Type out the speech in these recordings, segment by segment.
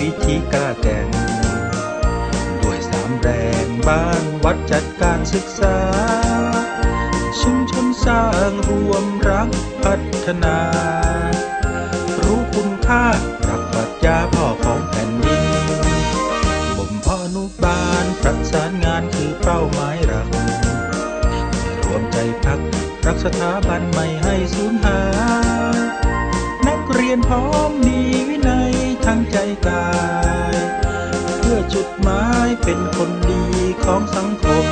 วิธีกาแต่งด้วยสามแรงบ้านวัดจัดการศึกษา ชุมชนสร้างรวมรักพัฒนา รู้คุณค่าหลักปรัชญาพ่อของแผ่นดินบ่มพ่อนุบาลประสานงานคือเป้าหมายหลัก รวมใจพักรักสถาบันไม่ให้สูญหายนักเรียนพร้อมดีวิ ทั้งใจกาย เพื่อจุดหมายเป็นคนดีของสังคม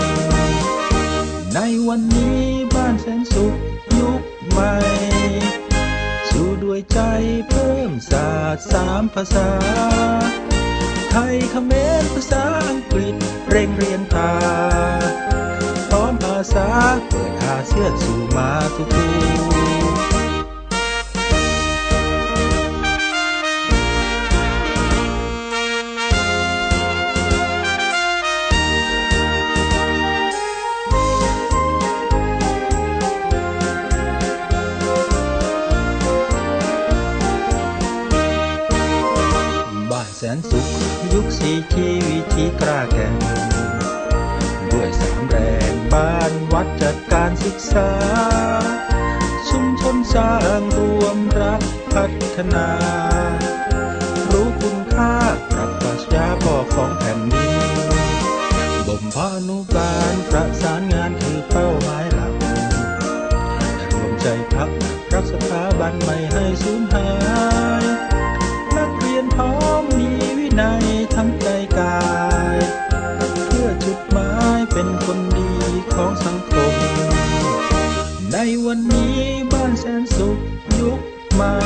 ในวันนี้บ้านแสนสุขยุคใหม่ สู้ด้วยใจเพิ่มศาสตร์สามภาษา ไทยเขมรภาษาอังกฤษเร่งเรียนพาพร้อมอาสาเปิดอาเซียนสู่มาทุกทู สีชีวิธีกล้าแข่งด้วยสามแรงบ้านวัดจัดการศึกษา ชุมชนสร้างรวมรักพัฒนา รู้คุณค่าปรับปรัชญาพ่อของแผ่นดินบ่มเพาะอนุบาลประสานงานคือเป้าหมายหลักรวมใจพักรักสถาบันไม่ให้สูญหาย ยทั้งใจกาย เพื่อจุดหมายเป็นคนดีของสังคม ในวันนี้บ้านแสนสุขยุคใหม่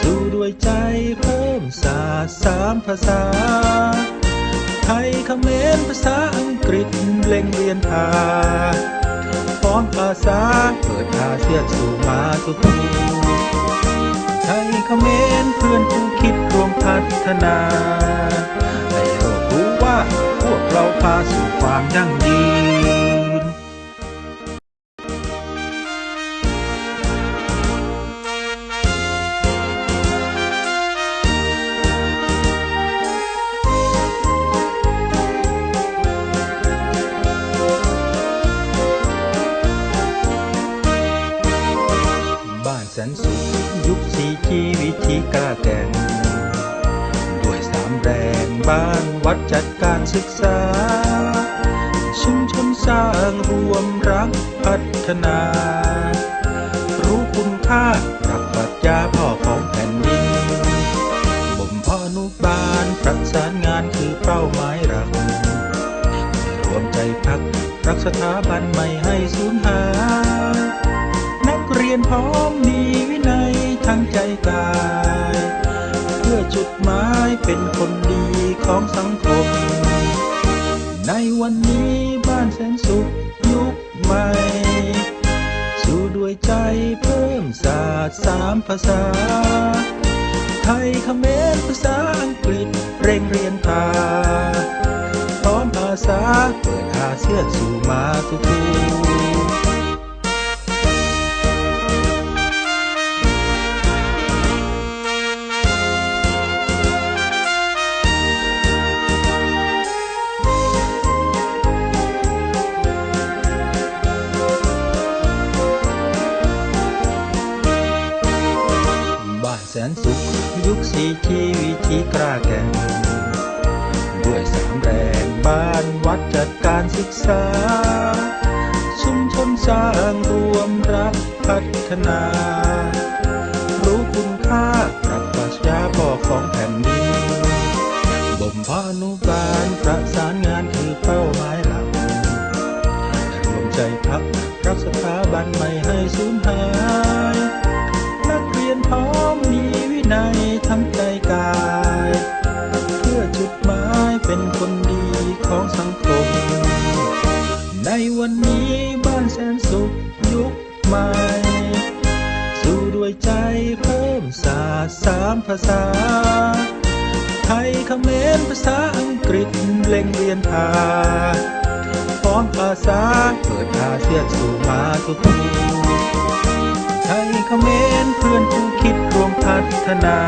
สู้ด้วยใจเพิ่มศาสตร์สามภาษา ไทยเขมรภาษาอังกฤษเล่งเรียนพาพร้อมภาษาเปิดอาเซียนสู่มาทุกทูไทยเขมรเพื่นผู้คิดร นาให้โลกรู้ว่าพวกเราพาสู่ความยั่งยืน บ้านแสนสุขยุคสีชีวิธีกล้าแก่ง บ้านวัดจัดการศึกษา ชุมชนสร้างรวมรักพัฒนา รู้คุณค่ารักปรัชญาพ่อของแผ่นดิน บ่มพาะอนุบาลประสานงานคือเป้าหมายหลักรวมใจพักรักสถาบันไม่ให้สูญหาย นักเรียนพร้อมมีวินัยทั้งใจกาย เพื่อจุดหมายเป็นคนดี ของสังคม ในวันนี้บ้านแสนสุขยุคใหม่ สู้ด้วยใจเพิ่มศาสตร์สามภาษา ไทยเขมรภาษาอังกฤษเร่งเรียนพาพร้อมอาสาเปิดอาเซียนสู่มาทุกทู คสีชีวิธีกล้าแข่งด้วยสามแรงบ้านวัดจัดการศึกษา ชุมชนสร้างรวมรักพัฒนา รู้คุณค่าปรับปรัชญาพ่อของแผ่นดินบ่มเพาะอนุบาลประสานงานคือเป้าหมายหลักรวมใจพัก ของสังคม ในวันนี้บ้านแสนสุขยุคใหม่ สู้ด้วยใจเพิ่มศาสตร์สามภาษา ไทยเขมรภาษาอังกฤษเล่งเรียนพาพร้อมภาษาเปิดอาเซียนสู่มาทุกทูไทยเขมรเพื่อนผู้คิดรวมพัฒนา